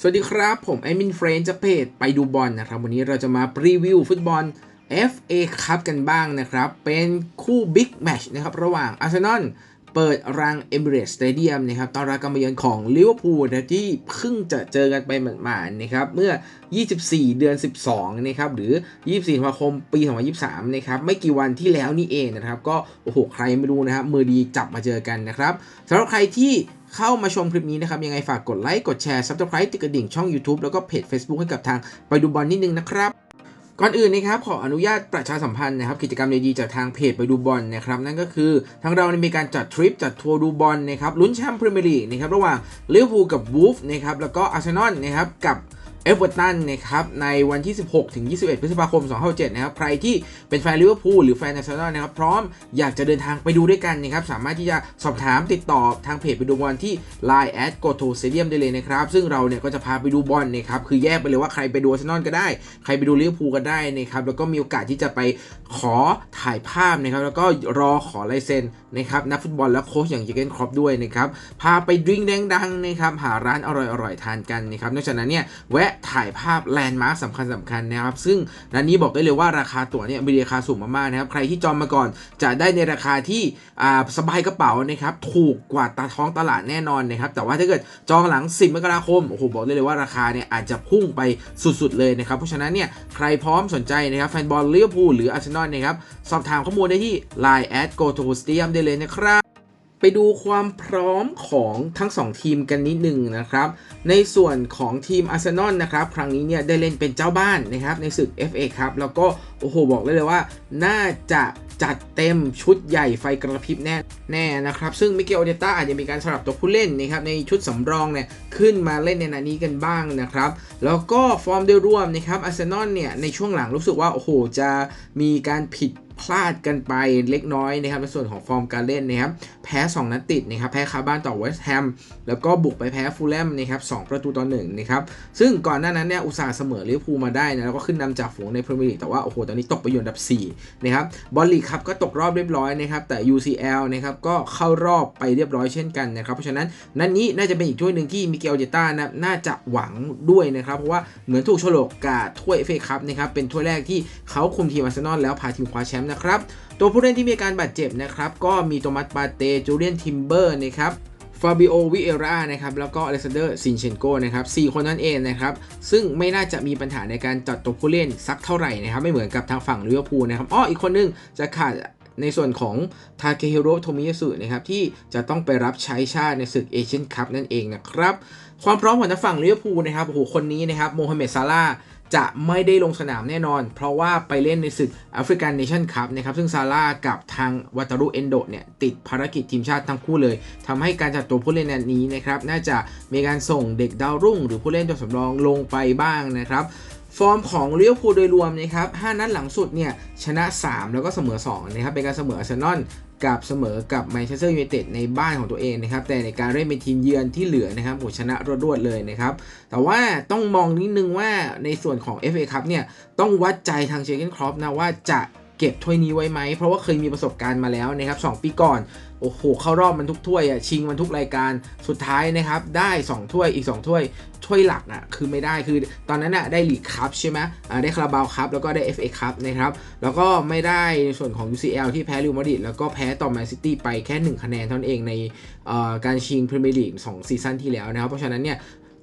สวัสดีครับ ผมไอมินเฟรนจากเพจไปดูบอลนะครับ วันนี้เราจะมารีวิวฟุตบอล FA คัพกันบ้างนะครับ เป็นคู่บิ๊กแมชนะครับ ระหว่างอาร์เซนอล เปิดรังเอมิเรตสเตเดียมนะครับตอนรับการมาเยือนของลิเวอร์พูลนะที่เพิ่งจะเจอกันไปหมาดๆนะครับเมื่อ 24 เดือน 12 นะครับหรือ 24ธันวาคมปี 2023 นะครับไม่กี่วันที่แล้วนี่เองนะครับ ก็โอ้โหใครไม่รู้นะครับมือดีจับมาเจอกันนะครับสำหรับใครที่เข้ามาชมคลิปนี้นะครับ ยังไงฝากกดไลค์กดแชร์ Subscribe ติดกระดิ่งช่อง YouTube แล้วก็เพจ Facebook ให้กับทางไปดูบอลนิดนึงนะครับ ก่อนอื่นนะครับขออนุญาตประชาสัมพันธ์นะครับกิจกรรมดีๆจากทางเพจไปดูบอลนะครับนั่นก็คือทางเรามีการจัดทริปจัดทัวร์ดูบอลนะครับลุ้นแชมป์พรีเมียร์ลีกนะครับระหว่างลิเวอร์พูลกับวูฟนะครับแล้วก็อาร์เซนอลนะครับกับ เอเวอร์ตันนะครับในวันที่ 16 ถึง 21 พฤษภาคม 2027นะครับใครที่เป็นแฟนลิเวอร์พูลหรือแฟนอาร์เซนอลนะครับพร้อมอยากจะเดินทางไปดูด้วยกันนะครับสามารถที่จะสอบถามติดต่อทางเพจไปดูบอลที่ Line at go to stadium ได้เลยนะครับซึ่งเราเนี่ยก็จะพาไปดูบอลนะครับคือแยกไปเลยว่าใครไปดูอาร์เซนอลก็ได้ ใครไปดูลิเวอร์พูลก็ได้นะครับแล้วก็มีโอกาสที่จะไปขอถ่ายภาพนะครับแล้วก็รอขอลายเซ็นนะครับนักฟุตบอลและโค้ชอย่างเจเกนครอปด้วยนะครับพาไปดริงก์ดังนะครับหาร้านอร่อยๆทานกันนะครับนอกจากนั้นเนี่ยแวะถ่ายภาพแลนด์มาร์คสำคัญสำคัญนะครับ ซึ่งร้านนี้บอกได้เลยว่าราคาตั๋วเนี่ยมีราคาสูงมากๆนะครับ ใครที่จองมาก่อนจะได้ในราคาที่สบายกระเป๋านะครับ ถูกกว่าตาท้องตลาดแน่นอนนะครับ แต่ว่าถ้าเกิดจองหลัง 10 มกราคม โอ้โห บอกได้เลยว่าราคาเนี่ยอาจจะพุ่งไปสุดๆเลยนะครับ เพราะฉะนั้นเนี่ยใครพร้อมสนใจนะครับแฟนบอลลิเวอร์พูลหรืออาร์เซนอลนะครับ สอบถามข้อมูลได้ที่ Line at go to stadium ได้เลยนะครับ ดูความพร้อมของทั้ง 2 ทีมกันนิดหนึ่งนะครับ ในส่วนของทีมอาร์เซนอลนะครับ ครั้งนี้เนี่ยได้เล่นเป็นเจ้าบ้านนะครับในศึก FA ครับแล้วก็โอ้โหบอกได้เลยว่า น่าจะ จัดเต็มชุดใหญ่ไฟกระพริบแน่แน่นะครับ ซึ่งมิเกลโอเดต้าอาจจะมีการสลับตัวผู้เล่นนะครับในชุดสำรองเนี่ยขึ้นมาเล่นในนัดนี้กันบ้างนะครับ แล้วก็ฟอร์มโดยรวมนะครับอาร์เซนอลเนี่ยในช่วงหลังรู้สึกว่า โอ้โห จะมีการผิดพลาดกันไปเล็กน้อยนะครับในส่วนของฟอร์มการเล่นนะครับแพ้ 2 นัดติดนะครับแพ้คาบ้านต่อเวสต์แฮมแล้วก็บุกไปแพ้ฟูลแลมนะครับสประตูต่อหนึ่งนะครับซึ่งก่อนหน้านั้นเนี่ยอุตสาห์เสมอลิเวอร์พูลมาได้นะแล้วก็ขึ้นนำจากฝูงในพรีเมียร์ลีกแต่ว่าโอ้โหตอนนี้ตกไปอยู่อันดับ4นะครับบอลลีกครับก็ตกรอบเรียบร้อยนะครับแต่ UCL นะครับก็เข้ารอบไปเรียบร้อยเช่นกันนะครับเพราะฉะนั้นนั้นนี้น่าจะเป็นอีกถ้วยหนึ่งที่มิเกลเจต้านะน่าจะหวังด้วยนะครับเพราะว่าเหมือนถูกโฉลกกับถ้วยเฟเอคัพนะครับเป็นถ้วยแรกที่เขาคุมทีมอาร์เซนอลแล้วพาทีมคว้าแชมป์นะครับตัวผู้เล่นที่มีการบาดเจ็บนะครับก็มีโทมัสปาเตจูเลียนทิมเบอร์นะครับ ฟาบิโอวิเอรานะครับแล้วก็อเล็กซานเดอร์ซินเชนโกนะครับ4คนนั่นเองนะครับ ซึ่งไม่น่าจะมีปัญหาในการจัดตัวผู้เล่นสักเท่าไหร่นะครับ ไม่เหมือนกับทางฝั่งลิเวอร์พูลนะครับอ้ออีกคนนึงจะขาดในส่วนของทาเกฮิโร่โทมิยาสุนะครับ ที่จะต้องไปรับใช้ชาติในศึกเอเชียนคัพนั่นเองนะครับ ความพร้อมของทางฝั่งลิเวอร์พูลนะครับโอ้โหคนนี้นะครับโมฮัมเหม็ดซาลาห์ จะไม่ได้ลงสนามแน่นอน เพราะว่าไปเล่นในศึกแอฟริกันเนชั่นคัพนะครับ ซึ่งซาร่ากับทางวัตารุเอนโดเนี่ย ติดภารกิจทีมชาติทั้งคู่เลยทำให้การจัดตัวผู้เล่นนัดนี้นะครับ น่าจะมีการส่งเด็กดาวรุ่ง หรือผู้เล่นตัวสำรองลงไปบ้างนะครับ ฟอร์มของเลี้ยวพูโดยรวมนะครับ5นัดหลังสุดเนี่ยชนะ 3 แล้วก็เสมอ2นะครับเป็นการเสมออาร์เซนอลกับเสมอกับแมนเชสเตอร์ยูไนเต็ดในบ้านของตัวเองนะครับแต่ในการเล่นเป็นทีมเยือนที่เหลือนะครับโหชนะรวดๆเลยนะครับแต่ว่าต้องมองนิดนึงว่าในส่วนของ FA ครับเนี่ยต้องวัดใจทางเชเกนครอปนะว่าจะ เก็บถ้วยนี้ไว้ไหม เพราะว่าเคยมีประสบการณ์มาแล้วนะครับ2ปีก่อน โอ้โห เข้ารอบมันทุกถ้วยอะ ชิงมันทุกรายการ สุดท้ายนะครับ ได้ 2 ถ้วย อีก 2 ถ้วย ถ้วยหลักอะ คือไม่ได้ คือตอนนั้นอะ ได้ลีกคัพใช่ไหมอ่า ได้คาราบาวคัพ แล้วก็ได้ FA คัพนะครับ แล้วก็ไม่ได้ในส่วนของ UCL ที่แพ้ลิวมาดริด แล้วก็แพ้ต่อแมนซิตี้ไปแค่ 1 คะแนนเท่านั้นเองในการชิงพรีเมียร์ลีก2ซีซั่นที่แล้วนะครับ เพราะฉะนั้นเนี่ย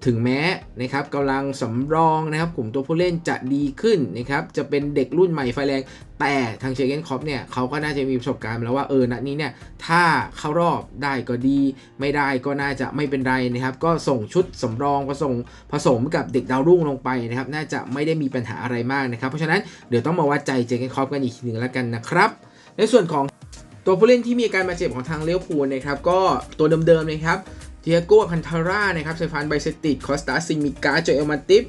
ถึงแม้นะครับกำลังสำรองนะครับกลุ่มตัวผู้เล่นจะดีขึ้นนะครับจะเป็นเด็กรุ่นใหม่ไฟแรง แต่ทางเชเกนคอปเนี่ยเขาก็น่าจะมีประสบการณ์แล้วว่าเออนัดนี้เนี่ยถ้าเข้ารอบได้ก็ดี ไม่ได้ก็น่าจะไม่เป็นไรนะครับก็ส่งชุดสำรองผสมผสมกับเด็กดาวรุ่งลงไปนะครับน่าจะไม่ได้มีปัญหาอะไรมากนะครับเพราะฉะนั้นเดี๋ยวต้องมาวัดใจเจเกนคอปกันอีกทีหนึ่งแล้วกันนะครับในส่วนของตัวผู้เล่นที่มีอาการบาดเจ็บของทางเลี้ยวพูลนะครับก็ตัวเดิมๆนะครับ เทียโก้คันทาร่านะครับเซฟานไบเซติกคอสตาซิมิกาโจเอลมาติฟ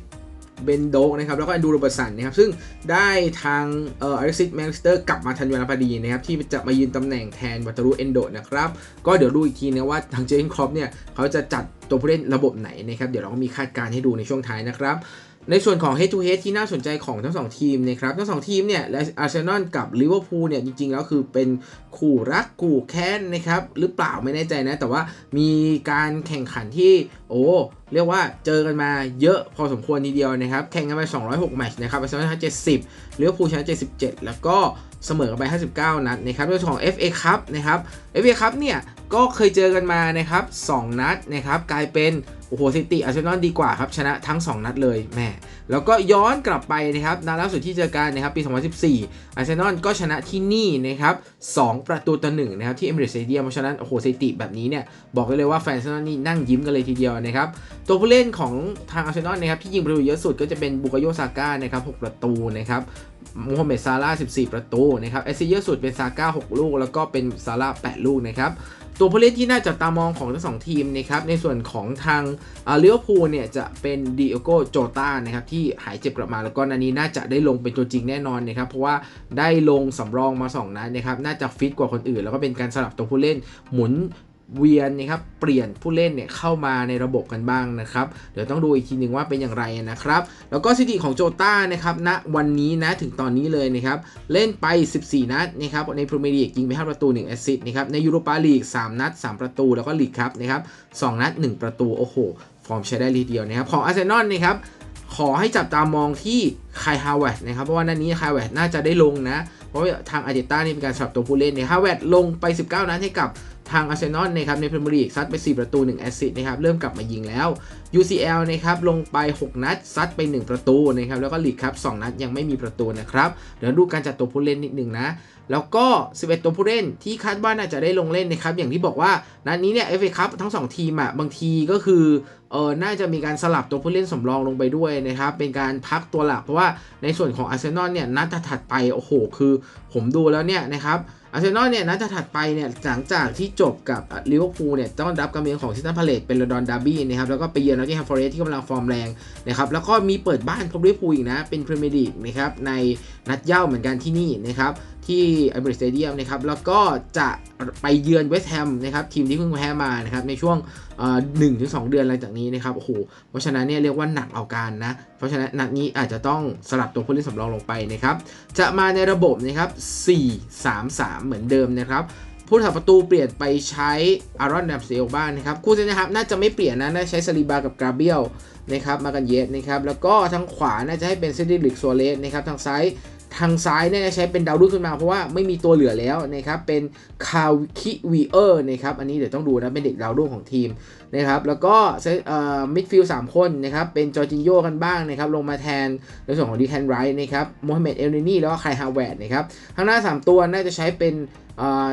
เบนโดกนะครับแล้วก็อันดูโรเบสันนะครับซึ่งได้ทางเอ่ออเล็กซิสแมนสเตอร์กลับมาทันเวลาพอดีนะครับที่จะมายืนตำแหน่งแทนวัตารุเอนโดนะครับก็เดี๋ยวดูอีกทีนะว่าทางเจนครอปเนี่ยเขาจะจัดตัวผู้เล่นระบบไหนนะครับเดี๋ยวเราก็มีคาดการณ์ให้ดูในช่วงท้ายนะครับ ในส่วนของ head to head ที่น่าสนใจของทั้งสองทีมนะครับทั้งสองทีมเนี่ยและอาร์เซนอลกับลิเวอร์พูลเนี่ยจริงๆ แล้วคือเป็นคู่รักคู่แค้นนะครับหรือเปล่าไม่แน่ใจนะ แต่ว่ามีการแข่งขันที่โอ้เรียกว่าเจอกันมาเยอะพอสมควรทีเดียวนะครับ แข่งกันไป 206 แมตช์นะครับอาร์เซนอลชนะ70ลิเวอร์พูชนะ77 แล้วก็เสมอกันไป 59 นัดนะครับในส่วนของ FA Cup นะครับ FA Cup เนี่ย ก็เคยเจอกันมานะครับ 2 นัดนะครับ กลายเป็น โอ้โหซิตี้อาร์เซนอลดีกว่าครับ ชนะทั้ง 2 นัดเลยแม่แล้วก็ย้อนกลับไปนะครับนัดล่าสุดที่เจอกันนะครับ ปี 2014อาร์เซนอลก็ชนะที่นี่นะครับ 2 ประตูต่อหนึ่งนะครับ ที่เอมิเรตส์สเตเดียมเพราะฉะนั้น โอ้โหสิติแบบนี้เนี่ย บอกได้เลยว่าแฟนอาร์เซนอลนี่นั่งยิ้มกันเลยทีเดียวนะครับตัวผู้เล่นของทางอาร์เซนอลนะครับที่ยิงประตูเยอะสุดก็จะเป็นบุกโยซาก้านะครับ6ประตูนะครับโมฮัมเหม็ดซาร่า14 ประตูนะครับแอสซิเยอะสุดเป็นซาก้า6ลูก แล้วก็เป็นซาร่า8ลูกนะครับตัวผู้เล่นที่น่าจับตามองของทั้งสองทีมนะครับในส่วนของทางเลี้ยวพูเนี่ยจะเป็นดิโอโกโจตานะครับที่หายเจ็บกลับมาแล้วก็นันนี้น่าจะได้ลงเป็นตัวจริงแน่นอนนะครับเพราะว่าได้ลงสำรองมา 2นัดนะครับน่าจะฟิตกว่าคนอื่น แล้วก็เป็นการสลับตัวผู้เล่นหมุน เวียนนะครับเปลี่ยนผู้เล่นเนี่ยเข้ามาในระบบกันบ้างนะครับเดี๋ยวต้องดูอีกทีหนึ่งว่าเป็นอย่างไรนะครับ แล้วก็สถิติของโจต้านะครับณวันนี้นะถึงตอนนี้เลยนะครับเล่นไป 14 นัดนะครับในพรีเมียร์ลีกยิงไป 5 ประตู 1 แอสซิสต์นะครับในยูโรปาลีก 3 นัด 3 ประตู แล้วก็ลีกครับนะครับ2นัด 1 ประตูโอ้โหฟอร์มใช้ได้เลยทีเดียวนะครับของอาร์เซนอลนะครับขอให้จับตามองที่คายฮาวเวตนะครับเพราะว่านัดนี้คายฮาวเวตน่าจะได้ลงนะ เพราะว่าทางอาร์เจต้านี่เป็นการสลับตัวผู้เล่นเนี่ยฮาวเวตลงไป 19 นัดให้กับ ทางอาร์เซนอลนะครับในพรีเมียร์ลีกซัดไป 4 ประตู 1 แอสซิสต์นะครับเริ่มกลับมายิงแล้ว UCL นะครับลงไป 6 นัดซัดไป 1 ประตูนะครับแล้วก็ลีกครับ 2 นัดยังไม่มีประตูนะครับเดี๋ยวดูการจัดตัวผู้เล่นนิดนึงนะแล้วก็ 11 ตัวผู้เล่นที่คาดว่าน่าจะได้ลงเล่นนะครับ อย่างที่บอกว่านัดนี้เนี่ย FA Cup ทั้ง 2 ทีมอะบางทีก็คือเออน่าจะมีการสลับตัวผู้เล่นสำรองลงไปด้วยนะครับ เป็นการพักตัวหลักเพราะว่าในส่วนของอาร์เซนอลเนี่ยนัดถัดไปโอ้โหคือ ผมดูแล้วเนี่ยนะครับ อาร์เซนอลเนี่ยนัดถัดไปเนี่ยหลังจากที่จบกับลิเวอร์พูลเนี่ยต้องรับการเมืองของซิตันพาเลตเป็นลอนดอนดาร์บี้นะครับแล้วก็ไปเยือนนอตติงแฮมฟอร์เรสที่กำลังฟอร์มแรงนะครับแล้วก็มีเปิดบ้านพบลิเวอร์พูลอีกนะเป็นพรีเมียร์ลีกนะครับในนัดเย้าเหมือนกันที่นี่นะครับ ที่ไอเบรสเตเดียมนะครับแล้วก็จะไปเยือนเวสต์แฮมนะครับทีมที่เพิ่งแพ้มานะครับในช่วงหนึ่งถึงสองเดือนอะไรจากนี้นะครับโอ้โหเพราะฉะนั้นเนี่ยเรียกว่าหนักเอาการนะ เพราะฉะนั้นนัดนี้อาจจะต้องสลับตัวผู้เล่นสำรองลงไปนะครับจะมาในระบบนะครับ4-3-3 เหมือนเดิมนะครับผู้ถัดประตูเปลี่ยนไปใช้อารอนแดมเซลบ้างนะครับคู่เซนนะครับน่าจะไม่เปลี่ยนนะน่าใช้ซาลิบากับกราเบียลนะครับมากันเยสนะครับแล้วก็ทางขวาน่าจะให้เป็นเซนดิลิกโซเลสนะครับทางซ้าย ทางซ้ายเนี่ยใช้เป็นดาวรุ่งขึ้นมาเพราะว่าไม่มีตัวเหลือแล้วนะครับ เป็นคาคิวีเออร์นะครับ อันนี้เดี๋ยวต้องดูนะ เป็นเด็กดาวรุ่งของทีมนะครับ แล้วก็เอ่อมิดฟิลด์สามคนนะครับ เป็นจอร์จินโยกันบ้างนะครับ ลงมาแทนในส่วนของดีแคนไรท์นะครับโมฮัมเหม็ดเอลเนนี่แล้วก็ไคฮาวเวดนะครับ ข้างหน้า 3 ตัวน่าจะใช้เป็น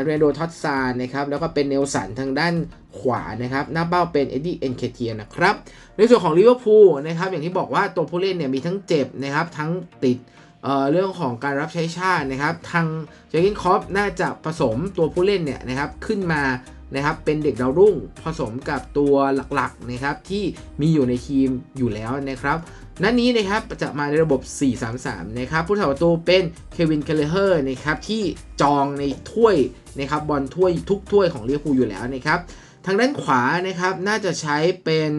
เรนโดท็อตซานนะครับ แล้วก็เป็นเนลสันทางด้านขวานะครับ หน้าเป้าเป็นเอ็ดดี้เอ็นเคเทียนะครับ ในส่วนของลิเวอร์พูลนะครับ อย่างที่บอกว่าตัวผู้เล่นเนี่ยมีทั้งเจ็บนะครับ ทั้งติด เเรื่องของการรับใช้ชาตินะครับ ทางเจคินคอปน่าจะผสมตัวผู้เล่นเนี่ยนะครับขึ้นมานะครับเป็นเด็กดาวรุ่งผสมกับตัวหลักๆนะครับที่มีอยู่ในทีมอยู่แล้วนะครับนัดนี้นะครับจะมาในระบบ 4-3-3 นะครับผู้ถาประตูเป็นเควินเคลเลอร์นะครับที่จองในถ้วยนะครับบอลถ้วยทุกถ้วยของลิเวอร์พูลอยู่แล้วนะครับ ทางด้านขวานะครับน่าจะใช้เป็น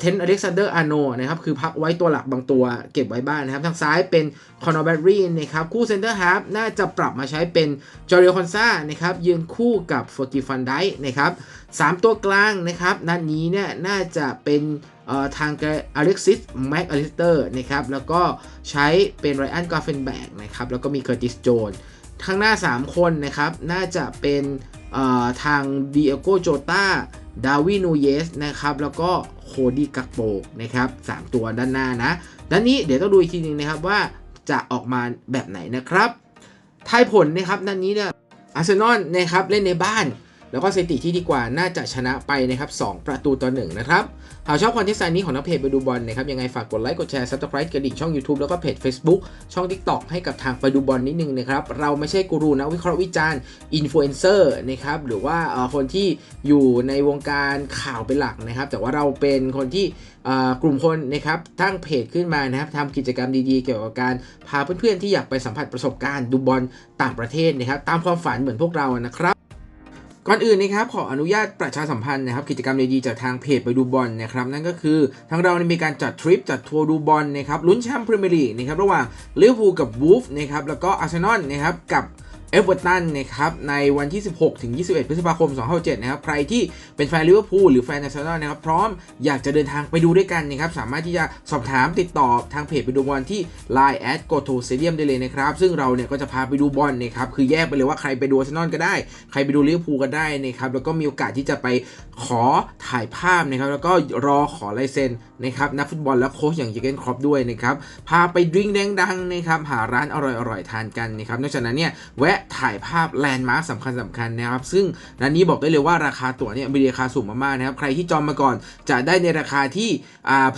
เทนอเล็กซานเดอร์อาโนนะครับคือพักไว้ตัวหลักบางตัวเก็บไว้บ้างนะครับ ทางซ้ายเป็นคอนอร์แบรีนะครับ คู่เซนเตอร์ฮาร์ฟน่าจะปรับมาใช้เป็นจอริโอคอนซานะครับ ยืนคู่กับฟอร์ติฟันไดนะครับสามตัวกลางนะครับนัดนี้เนี่ยน่าจะเป็นทางอเล็กซิสแม็กอลิสเตอร์นะครับ แล้วก็ใช้เป็นไรอันกาเฟนแบกนะครับ แล้วก็มีเคอร์ติสโจนข้างหน้า 3 คนนะครับ น่าจะเป็นทางดิเอโกโจตา ดาวินูเยสนะครับแล้วก็โคดี้กักโปกนะครับ3ตัวด้านหน้านะ ด้านนี้เดี๋ยวต้องดูอีกทีนึงนะครับว่าจะออกมาแบบไหนนะครับทายผลนะครับด้านนี้เนี่ยอาร์เซนอลนะครับเล่นในบ้าน แล้วก็สถิติที่ดีกว่าน่าจะชนะไปนะครับ2ประตูต่อ1นะครับ หากชอบคอนเทนต์นี้ของนักเพจไปดูบอลนะครับยังไงฝากกดไลค์กดแชร์ซับสไครต์กระดิ่งช่อง YouTube แล้วก็เพจ Facebook ช่อง TikTok ให้กับทางไปดูบอลนิดนึงนะครับเราไม่ใช่กูรูนะวิเคราะห์วิจารณ์อินฟลูเอนเซอร์นะครับหรือว่าคนที่อยู่ในวงการข่าวเป็นหลักนะครับ แต่ว่าเราเป็นคนที่กลุ่มคนนะครับตั้งเพจขึ้นมานะครับทำกิจกรรมดีๆ เกี่ยวกับการพาเพื่อนๆที่อยากไปสัมผัสประสบการณ์ดูบอลต่างประเทศนะครับตามความฝันเหมือนพวกเรานะครับ ก่อนอื่นนะครับขออนุญาตประชาสัมพันธ์นะครับกิจกรรมดีๆจากทางเพจไปดูบอลนะครับนั่นก็คือทางเราเนี่ยมีการจัดทริปจัดทัวร์ดูบอลนะครับลุ้นแชมป์พรีเมียร์ลีกนะครับระหว่างลิเวอร์พูลกับวูฟนะครับแล้วก็อาร์เซนอลนะครับกับ เอฟเวอร์ตันนะครับในวันที่ 16 ถึง 21 พฤษภาคม2067นะครับใครที่เป็นแฟนลิเวอร์พูลหรือแฟนอาร์เซนอลนะครับพร้อมอยากจะเดินทางไปดูด้วยกันนะครับสามารถที่จะสอบถามติดต่อทางเพจไปดูบอลที่ Line at go to stadium ได้เลยนะครับซึ่งเราเนี่ยก็จะพาไปดูบอลนะครับคือแยกไปเลยว่าใครไปดูอาร์เซนอลก็ได้ ใครไปดูลิเวอร์พูลก็ได้นะครับแล้วก็มีโอกาสที่จะไปขอถ่ายภาพนะครับแล้วก็รอขอลายเซ็นนะครับนักฟุตบอลและโค้ชอย่างเจเกนครอปด้วยนะครับพาไปดริงก์ดังๆนะครับหาร้านอร่อยๆทานกันนะครับนอกจากนั้นเนี่ยแวะถ่ายภาพแลนด์มาร์คสำคัญสำคัญนะครับ ซึ่งร้านนี้บอกได้เลยว่าราคาตั๋วเนี่ยมีราคาสูงมากๆนะครับ ใครที่จองมาก่อนจะได้ในราคาที่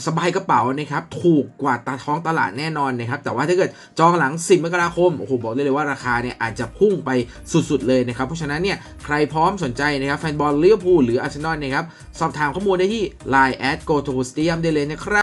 สบายกระเป๋านะครับ ถูกกว่าตาท้องตลาดแน่นอนนะครับ แต่ว่าถ้าเกิดจองหลัง 10 มกราคม โอ้โห บอกได้เลยว่าราคาเนี่ยอาจจะพุ่งไปสุดๆเลยนะครับ เพราะฉะนั้นเนี่ยใครพร้อมสนใจนะครับแฟนบอลลิเวอร์พูลหรืออาร์เซนอลนะครับ สอบถามข้อมูลได้ที่ Line at go to stadium ได้เลยนะครับ